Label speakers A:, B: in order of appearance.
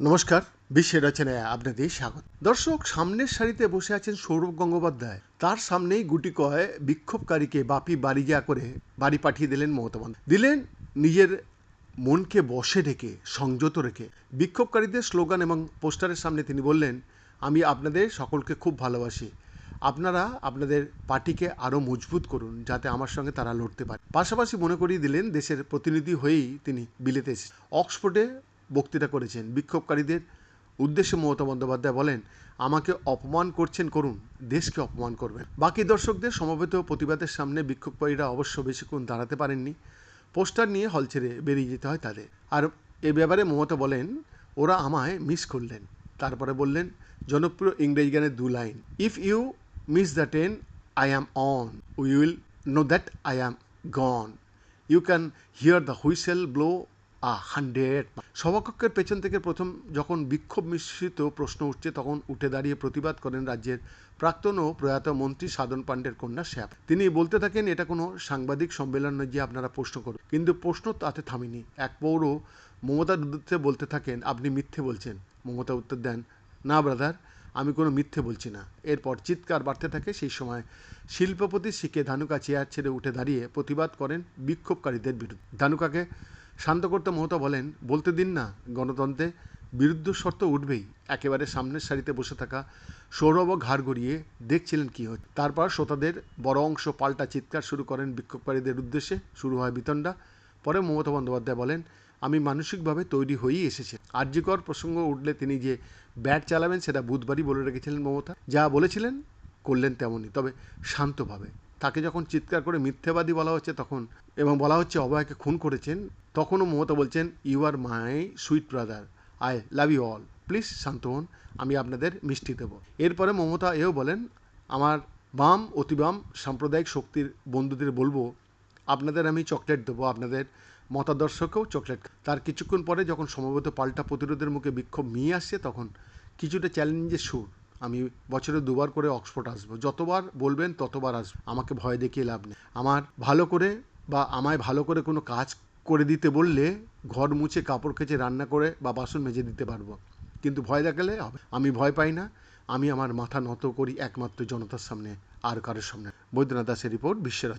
A: নমস্কার, বিশ্বের রচনায় আপনাদের স্বাগত। দর্শক, সামনের সারিতে বসে আছেন সৌরভ গঙ্গোপাধ্যায়। তার সামনেই গুটি কয় বিক্ষোভকারীকে বাপি বাড়ি যা করে বাড়ি পাঠিয়ে দিলেন মমতা দিলেন নিজের মনকে বসে রেখে, সংযত রেখে। বিক্ষোভকারীদের স্লোগান এবং পোস্টারের সামনে তিনি বললেন, আমি আপনাদের সকলকে খুব ভালোবাসি। আপনারা আপনাদের পার্টিকে আরও মজবুত করুন যাতে আমার সঙ্গে তারা লড়তে পারে। পাশাপাশি মনে করিয়ে দিলেন দেশের প্রতিনিধি হয়েই তিনি বিলেতে এসেছেন। অক্সফোর্ডে বক্তৃতা করেছেন। বিক্ষোভকারীদের উদ্দেশ্যে মমতা বন্দ্যোপাধ্যায় বলেন, আমাকে অপমান করছেন, করুন। দেশকে অপমান করবেন। বাকি দর্শকদের সমবেত প্রতিবাদের সামনে বিক্ষোভকারীরা অবশ্য বেশিক্ষণ দাঁড়াতে পারেননি। পোস্টার নিয়ে হল ছেড়ে বেরিয়ে যেতে হয় তাদের। আর এ ব্যাপারে মমতা বলেন, ওরা আমায় মিস করলেন। তারপরে বললেন, জনপ্রিয় ইংরেজি গানের দু line, if you miss the train I am on we will know that I am gone you can hear the whistle blow a hundred সভাকক্ষের পেছন থেকে প্রথম যখন বিক্ষোভ মিশ্রিত প্রশ্ন উঠছে, তখন উঠে দাঁড়িয়ে প্রতিবাদ করেন রাজ্যের প্রাক্তন ও প্রয়াত মন্ত্রী সাধন পাণ্ডের কন্যা শ্যাপ তিনি বলতে থাকেন, এটা কোনো সাংবাদিক সম্মেলন নয় যে আপনারা প্রশ্ন করুন কিন্তু প্রশ্ন তাতে থামেনি। এক পৌর মমতার উদ্দেশ্যে বলতে থাকেন, আপনি মিথ্যে বলছেন। মমতা উত্তর দেন, না ব্রাদার আমি কোনো মিথ্যে বলছি না। এরপর চিৎকার বাড়তে থাকে, সেই সময় শিল্পপতি শিখে ধানুকা চেয়ার ছেড়ে উঠে দাঁড়িয়ে প্রতিবাদ করেন বিক্ষোভকারীদের বিরুদ্ধে। ধানুকাকে শান্ত করতে মমতা বলেন, বলতে দিন না, গণতন্ত্রে বিরুদ্ধ শর্ত উঠবেই। একেবারে সামনের সারিতে বসে থাকা সৌরভ ঘাড় গড়িয়ে দেখছিলেন কী হচ্ছে। তারপর শ্রোতাদের বড় অংশ পাল্টা চিৎকার শুরু করেন বিক্ষোভকারীদের উদ্দেশ্যে। শুরু হয় বিতণ্ডা। পরে মমতা বন্দ্যোপাধ্যায় বলেন আমি মানসিকভাবে তৈরি হয়েই এসেছি। আর্যিকর প্রসঙ্গ উঠলে তিনি যে ব্যাট চালাবেন সেটা বুধবারই বলে রেখেছিলেন মমতা। যা বলেছিলেন করলেন তেমনই, তবে শান্তভাবে। তাকে যখন চিৎকার করে মিথ্যাবাদী বলা হচ্ছে তখন এবং বলা হচ্ছে অভয়কে খুন করেছেন, তখনও মমতা বলছেন you are my sweet brother I love you all please শান্ত হন, আমি আপনাদের মিষ্টি দেবো। এরপরে মমতা এও বলেন, আমার বাম অতিবাম সাম্প্রদায়িক শক্তির বন্ধুদের বলব, আপনাদের আমি চকলেট দেবো, আপনাদের মতাদর্শকেও চকলেট তার কিছুক্ষণ পরে যখন সমবেত পাল্টা প্রতিরোধের মুখে বিক্ষোভ নিয়ে আসছে, তখন কিছুটা চ্যালেঞ্জের সুর। আমি বছরে দুবার করে অক্সফোর্ড আসব। যতবার বলবেন, ততবার আসব। আমাকে ভয় দেখিয়ে লাভ নেই। আমার ভালো করে বা আমায় ভালো করে কোনো কাজ করে দিতে বললে ঘর মুছে কাপড় কেচে রান্না করে বা বাসন মেজে দিতে পারব। কিন্তু ভয় দেখালে হবে। আমি ভয় পাই না। আমি আমার মাথা নত করি একমাত্র জনতার সামনে, আর কারোর সামনে। বৈদ্যনাথ দাসের রিপোর্ট বিশ্বের